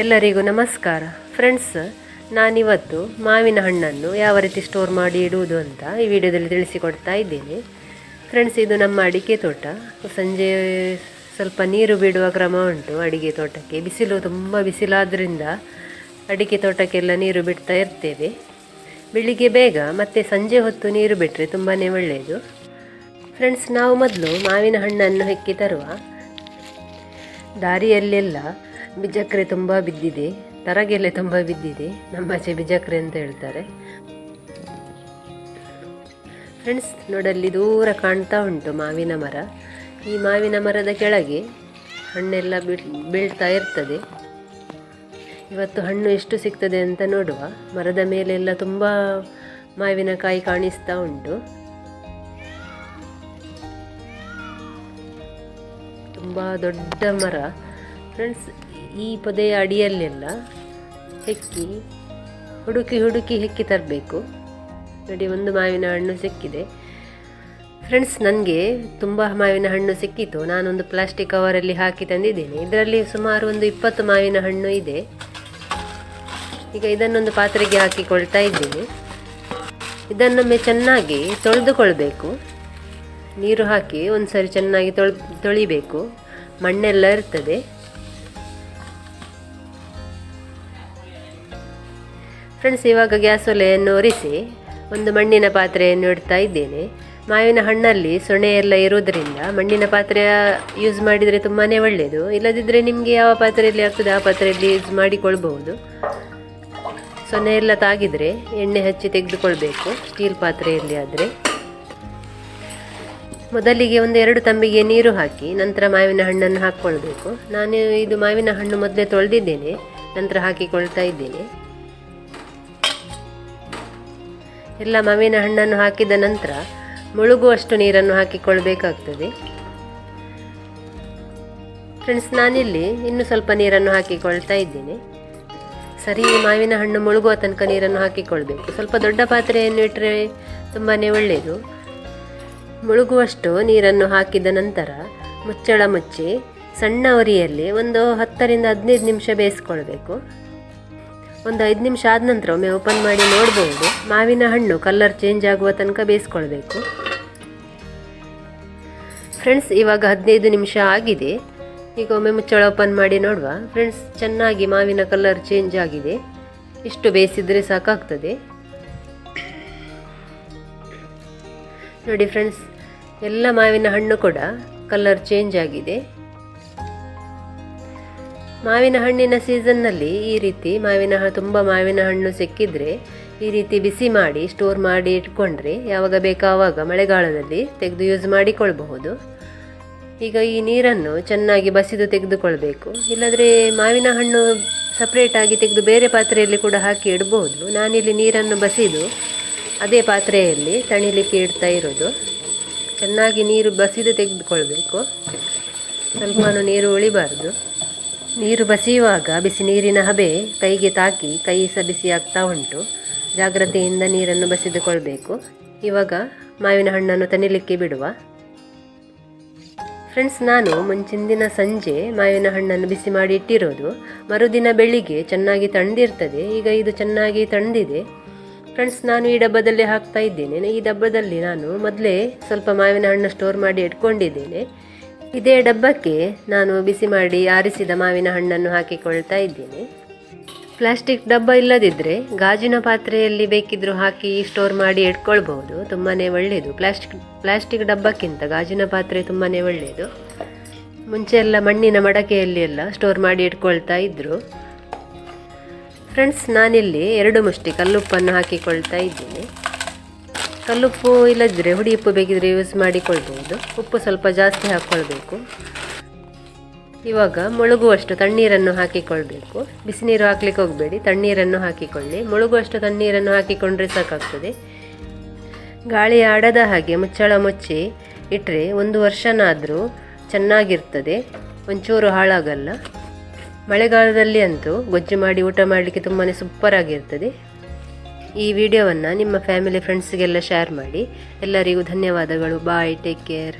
ಎಲ್ಲರಿಗೂ ನಮಸ್ಕಾರ. ಫ್ರೆಂಡ್ಸ್ ನಾನಿವತ್ತು ಮಾವಿನ ಹಣ್ಣನ್ನು ಯಾವ ರೀತಿ ಸ್ಟೋರ್ ಮಾಡಿ ಇಡುವುದು ಅಂತ ಈ ವಿಡಿಯೋದಲ್ಲಿ ತಿಳಿಸಿಕೊಡ್ತಾ ಇದ್ದೇನೆ. ಫ್ರೆಂಡ್ಸ್ ಇದು ನಮ್ಮ ಅಡಿಕೆ ತೋಟ. ಸಂಜೆ ಸ್ವಲ್ಪ ನೀರು ಬಿಡುವ ಕ್ರಮ ಉಂಟು ಅಡಿಕೆ ತೋಟಕ್ಕೆ. ಬಿಸಿಲು ತುಂಬ ಬಿಸಿಲಾದ್ರಿಂದ ಅಡಿಕೆ ತೋಟಕ್ಕೆಲ್ಲ ನೀರು ಬಿಡ್ತಾ ಇರ್ತೇವೆ. ಬೆಳಿಗ್ಗೆ ಬೇಗ ಮತ್ತು ಸಂಜೆ ಹೊತ್ತು ನೀರು ಬಿಟ್ಟರೆ ತುಂಬಾ ಒಳ್ಳೆಯದು. ಫ್ರೆಂಡ್ಸ್ ನಾವು ಮೊದಲು ಮಾವಿನ ಹಣ್ಣನ್ನು ಹೆಕ್ಕಿ ತರುವ ದಾರಿಯಲ್ಲೆಲ್ಲ ಬಿಜಕ್ರೆ ತುಂಬ ಬಿದ್ದಿದೆ. ತರಗೆಲೆ ತುಂಬ ಬಿದ್ದಿದೆ. ನಮ್ಮಾಚೆ ಬಿಜಕ್ರೆ ಅಂತ ಹೇಳ್ತಾರೆ. ಫ್ರೆಂಡ್ಸ್ ನೋಡಲ್ಲಿ ದೂರ ಕಾಣ್ತಾ ಉಂಟು ಮಾವಿನ ಮರ. ಈ ಮಾವಿನ ಮರದ ಕೆಳಗೆ ಹಣ್ಣೆಲ್ಲ ಬೀಳ್, ಬೀಳ್ತಾ ಇರ್ತದೆ. ಇವತ್ತು ಹಣ್ಣು ಎಷ್ಟು ಸಿಗ್ತದೆ ಅಂತ ನೋಡುವ. ಮರದ ಮೇಲೆಲ್ಲ ತುಂಬ ಮಾವಿನಕಾಯಿ ಕಾಣಿಸ್ತಾ ಉಂಟು. ತುಂಬ ದೊಡ್ಡ ಮರ. ಫ್ರೆಂಡ್ಸ್ ಈ ಪೊದೆಯ ಅಡಿಯಲ್ಲೆಲ್ಲ ಹೆಕ್ಕಿ, ಹುಡುಕಿ ಹುಡುಕಿ ಹೆಕ್ಕಿ ತರಬೇಕು. ನೋಡಿ, ಒಂದು ಮಾವಿನ ಹಣ್ಣು ಸಿಕ್ಕಿದೆ. ಫ್ರೆಂಡ್ಸ್ ನನಗೆ ತುಂಬ ಮಾವಿನ ಹಣ್ಣು ಸಿಕ್ಕಿತು ನಾನೊಂದು ಪ್ಲಾಸ್ಟಿಕ್ ಕವರಲ್ಲಿ ಹಾಕಿ ತಂದಿದ್ದೇನೆ. ಇದರಲ್ಲಿ ಸುಮಾರು ಒಂದು ಇಪ್ಪತ್ತು ಮಾವಿನ ಹಣ್ಣು ಇದೆ. ಈಗ ಇದನ್ನೊಂದು ಪಾತ್ರೆಗೆ ಹಾಕಿಕೊಳ್ತಾ ಇದ್ದೇನೆ. ಇದನ್ನೊಮ್ಮೆ ಚೆನ್ನಾಗಿ ತೊಳೆದುಕೊಳ್ಬೇಕು. ನೀರು ಹಾಕಿ ಒಂದು ಸರಿ ಚೆನ್ನಾಗಿ ತೊಳ್, ತೊಳಿಬೇಕು. ಮಣ್ಣೆಲ್ಲ ಇರ್ತದೆ. ಫ್ರೆಂಡ್ಸ್ ಇವಾಗ ಗ್ಯಾಸ್ ಒಲೆಯನ್ನು ಒರೆಸಿ ಒಂದು ಮಣ್ಣಿನ ಪಾತ್ರೆಯನ್ನು ಇಡ್ತಾ ಇದ್ದೇನೆ. ಮಾವಿನ ಹಣ್ಣಲ್ಲಿ ಸೊಣೆ ಎಲ್ಲ ಇರೋದರಿಂದ ಮಣ್ಣಿನ ಪಾತ್ರೆ ಯೂಸ್ ಮಾಡಿದರೆ ತುಂಬಾ ಒಳ್ಳೆಯದು ಇಲ್ಲದಿದ್ದರೆ ನಿಮಗೆ ಯಾವ ಪಾತ್ರೆಯಲ್ಲಿ ಆಗ್ತದೆ ಆ ಪಾತ್ರೆಯಲ್ಲಿ ಯೂಸ್ ಮಾಡಿಕೊಳ್ಬಹುದು. ಸೊನೆ ಎಲ್ಲ ತಾಗಿದರೆ ಎಣ್ಣೆ ಹಚ್ಚಿ ತೆಗೆದುಕೊಳ್ಬೇಕು ಸ್ಟೀಲ್ ಪಾತ್ರೆಯಲ್ಲಿ ಆದರೆ. ಮೊದಲಿಗೆ ಒಂದು ಎರಡು ತಂಬಿಗೆ ನೀರು ಹಾಕಿ ನಂತರ ಮಾವಿನ ಹಣ್ಣನ್ನು ಹಾಕ್ಕೊಳ್ಬೇಕು. ನಾನು ಇದು ಮಾವಿನ ಹಣ್ಣು ಮೊದಲೇ ತೊಳೆದಿದ್ದೇನೆ, ನಂತರ ಹಾಕಿಕೊಳ್ತಾ ಇದ್ದೇನೆ. ಎಲ್ಲ ಮಾವಿನ ಹಣ್ಣನ್ನು ಹಾಕಿದ ನಂತರ ಮುಳುಗುವಷ್ಟು ನೀರನ್ನು ಹಾಕಿಕೊಳ್ಳಬೇಕಾಗ್ತದೆ. ಫ್ರೆಂಡ್ಸ್ ನಾನಿಲ್ಲಿ ಇನ್ನೂ ಸ್ವಲ್ಪ ನೀರನ್ನು ಹಾಕಿಕೊಳ್ತಾ ಇದ್ದೇನೆ. ಸರಿ, ಮಾವಿನ ಹಣ್ಣು ಮುಳುಗುವ ತನಕ ನೀರನ್ನು ಹಾಕಿಕೊಳ್ಬೇಕು. ಸ್ವಲ್ಪ ದೊಡ್ಡ ಪಾತ್ರೆಯನ್ನು ಇಟ್ಟರೆ ತುಂಬಾ ಒಳ್ಳೆಯದು. ಮುಳುಗುವಷ್ಟು ನೀರನ್ನು ಹಾಕಿದ ನಂತರ ಮುಚ್ಚಳ ಮುಚ್ಚಿ ಸಣ್ಣ ಉರಿಯಲ್ಲಿ ಒಂದು ಹತ್ತರಿಂದ ಹದಿನೈದು ನಿಮಿಷ ಬೇಯಿಸ್ಕೊಳ್ಬೇಕು. ಒಂದು ಐದು ನಿಮಿಷ ಆದ ನಂತರ ಒಮ್ಮೆ ಓಪನ್ ಮಾಡಿ ನೋಡಬಹುದು ಮಾವಿನ ಹಣ್ಣು ಕಲರ್ ಚೇಂಜ್ ಆಗುವ ತನಕ ಬೇಯಿಸ್ಕೊಳ್ಬೇಕು. ಫ್ರೆಂಡ್ಸ್ ಇವಾಗ ಹದಿನೈದು ನಿಮಿಷ ಆಗಿದೆ. ಈಗ ಒಮ್ಮೆ ಮುಚ್ಚಳ ಓಪನ್ ಮಾಡಿ ನೋಡುವ. ಫ್ರೆಂಡ್ಸ್ ಚೆನ್ನಾಗಿ ಮಾವಿನ ಕಲರ್ ಚೇಂಜ್ ಆಗಿದೆ. ಇಷ್ಟು ಬೇಯಿಸಿದರೆ ಸಾಕಾಗ್ತದೆ. ನೋಡಿ ಫ್ರೆಂಡ್ಸ್ ಎಲ್ಲ ಮಾವಿನ ಹಣ್ಣು ಕೂಡ ಕಲರ್ ಚೇಂಜ್ ಆಗಿದೆ. ಮಾವಿನ ಹಣ್ಣಿನ ಸೀಸನ್ನಲ್ಲಿ ಈ ರೀತಿ ಮಾವಿನ ತುಂಬ ಮಾವಿನ ಹಣ್ಣು ಸಿಕ್ಕಿದ್ರೆ ಈ ರೀತಿ ಬಿಸಿ ಮಾಡಿ ಸ್ಟೋರ್ ಮಾಡಿ ಇಟ್ಕೊಂಡ್ರೆ ಯಾವಾಗ ಬೇಕಾವಾಗ ಮಳೆಗಾಲದಲ್ಲಿ ತೆಗೆದು ಯೂಸ್ ಮಾಡಿಕೊಳ್ಬಹುದು. ಈಗ ಈ ನೀರನ್ನು ಚೆನ್ನಾಗಿ ಬಸಿದು ತೆಗೆದುಕೊಳ್ಬೇಕು. ಇಲ್ಲದ್ರೆ ಮಾವಿನ ಹಣ್ಣು ಸಪ್ರೇಟಾಗಿ ತೆಗೆದು ಬೇರೆ ಪಾತ್ರೆಯಲ್ಲಿ ಕೂಡ ಹಾಕಿ ಇಡಬಹುದು. ನಾನಿಲ್ಲಿ ನೀರನ್ನು ಬಸಿದು ಅದೇ ಪಾತ್ರೆಯಲ್ಲಿ ತಣಿಲಿಕ್ಕೆ ಇಡ್ತಾ ಇರೋದು. ಚೆನ್ನಾಗಿ ನೀರು ಬಸಿದು ತೆಗೆದುಕೊಳ್ಬೇಕು. ಸ್ವಲ್ಪ ನೀರು ಉಳಿಬಾರ್ದು. ನೀರು ಬಸಿಯುವಾಗ ಬಿಸಿ ನೀರಿನ ಹಬೆ ಕೈಗೆ ತಾಕಿ ಕೈ ಸಹ ಬಿಸಿ ಆಗ್ತಾ ಉಂಟು. ಜಾಗ್ರತೆಯಿಂದ ನೀರನ್ನು ಬಸಿದುಕೊಳ್ಬೇಕು. ಇವಾಗ ಮಾವಿನ ಹಣ್ಣನ್ನು ತನಿಲಿಕ್ಕೆ ಬಿಡುವ. ಫ್ರೆಂಡ್ಸ್, ನಾನು ಮುಂಚಿನ ಸಂಜೆ ಮಾವಿನ ಹಣ್ಣನ್ನು ಬಿಸಿ ಮಾಡಿ ಇಟ್ಟಿರೋದು. ಮರುದಿನ ಬೆಳಿಗ್ಗೆ ಚೆನ್ನಾಗಿ ತಣ್ಣದಿರ್ತದೆ ಈಗ ಇದು ಚೆನ್ನಾಗಿ ತಣ್ಣದಿದೆ ಫ್ರೆಂಡ್ಸ್, ನಾನು ಈ ಡಬ್ಬದಲ್ಲಿ ಹಾಕ್ತಾ ಇದ್ದೇನೆ. ಈ ಡಬ್ಬದಲ್ಲಿ ನಾನು ಮೊದಲೇ ಸ್ವಲ್ಪ ಮಾವಿನ ಹಣ್ಣು ಸ್ಟೋರ್ ಮಾಡಿ ಇಟ್ಕೊಂಡಿದ್ದೇನೆ. ಇದೇ ಡಬ್ಬಕ್ಕೆ ನಾನು ಬಿಸಿ ಮಾಡಿ ಆರಿಸಿದ ಮಾವಿನ ಹಣ್ಣನ್ನು ಹಾಕಿಕೊಳ್ತಾ ಇದ್ದೇನೆ. ಪ್ಲಾಸ್ಟಿಕ್ ಡಬ್ಬ ಇಲ್ಲದಿದ್ದರೆ ಗಾಜಿನ ಪಾತ್ರೆಯಲ್ಲಿ ಬೇಕಿದ್ದರೂ ಹಾಕಿ ಸ್ಟೋರ್ ಮಾಡಿ ಇಟ್ಕೊಳ್ಬಹುದು. ತುಂಬಾ ಒಳ್ಳೆಯದು. ಪ್ಲಾಸ್ಟಿಕ್ ಪ್ಲಾಸ್ಟಿಕ್ ಡಬ್ಬಕ್ಕಿಂತ ಗಾಜಿನ ಪಾತ್ರೆ ತುಂಬಾ ಒಳ್ಳೆಯದು. ಮುಂಚೆ ಎಲ್ಲ ಮಣ್ಣಿನ ಮಡಕೆಯಲ್ಲಿ ಎಲ್ಲ ಸ್ಟೋರ್ ಮಾಡಿ ಇಟ್ಕೊಳ್ತಾ ಇದ್ದರು ಫ್ರೆಂಡ್ಸ್, ನಾನಿಲ್ಲಿ ಎರಡು ಮುಷ್ಟಿ ಕಲ್ಲುಪ್ಪನ್ನು ಹಾಕಿಕೊಳ್ತಾ ಇದ್ದೇನೆ. ಕಲ್ಲುಪ್ಪು ಇಲ್ಲದಿದ್ದರೆ ಹುಡಿ ಉಪ್ಪು ಬೇಕಿದ್ರೆ ಯೂಸ್ ಮಾಡಿಕೊಳ್ಬೋದು ಉಪ್ಪು ಸ್ವಲ್ಪ ಜಾಸ್ತಿ ಹಾಕ್ಕೊಳ್ಬೇಕು. ಇವಾಗ ಮುಳುಗುವಷ್ಟು ತಣ್ಣೀರನ್ನು ಹಾಕಿಕೊಳ್ಬೇಕು. ಬಿಸಿನೀರು ಹಾಕ್ಲಿಕ್ಕೆ ಹೋಗಬೇಡಿ, ತಣ್ಣೀರನ್ನು ಹಾಕಿಕೊಳ್ಳಿ. ಮುಳುಗುವಷ್ಟು ತಣ್ಣೀರನ್ನು ಹಾಕಿಕೊಂಡ್ರೆ ಸಾಕಾಗ್ತದೆ. ಗಾಳಿ ಆಡದ ಹಾಗೆ ಮುಚ್ಚಳ ಮುಚ್ಚಿ ಇಟ್ಟರೆ ಒಂದು ವರ್ಷನಾದರೂ ಚೆನ್ನಾಗಿರ್ತದೆ. ಒಂಚೂರು ಹಾಳಾಗಲ್ಲ. ಮಳೆಗಾಲದಲ್ಲಿ ಅಂತೂ ಗೊಜ್ಜು ಮಾಡಿ ಊಟ ಮಾಡಲಿಕ್ಕೆ ತುಂಬಾ ಸೂಪರ್ ಆಗಿರ್ತದೆ. ಈ ವಿಡಿಯೋವನ್ನು ನಿಮ್ಮ ಫ್ಯಾಮಿಲಿ ಫ್ರೆಂಡ್ಸ್ಗೆಲ್ಲ ಶೇರ್ ಮಾಡಿ. ಎಲ್ಲರಿಗೂ ಧನ್ಯವಾದಗಳು. Bye take care